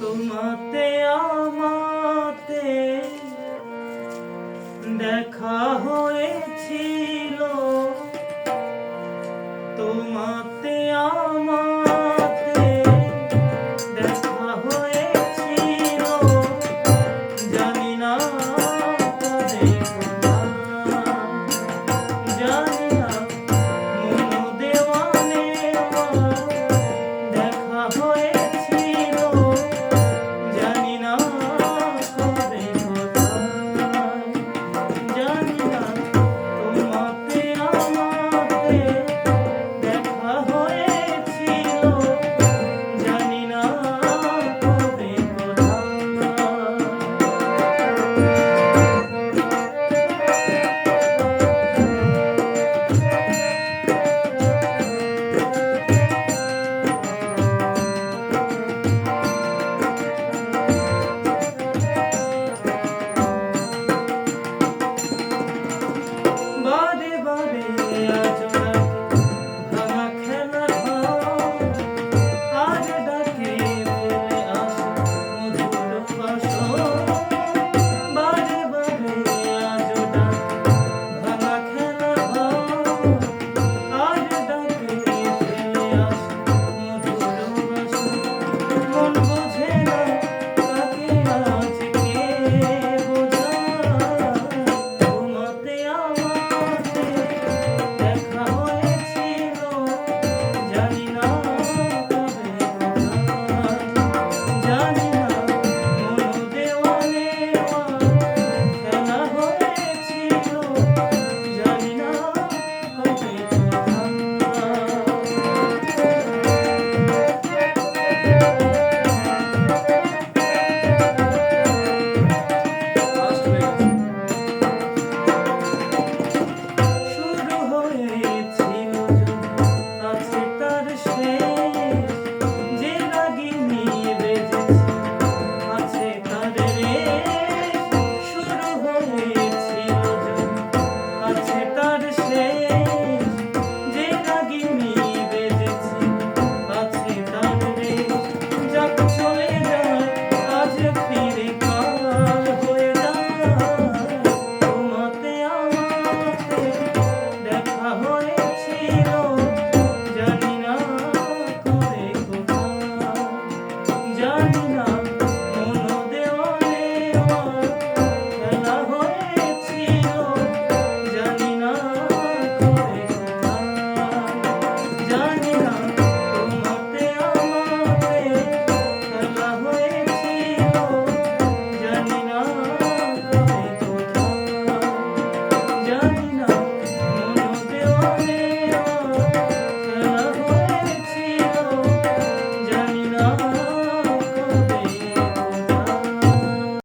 তোমাতে আমাতে দেখা হয়েছিল। তোমাতে আমাতে তার শেষ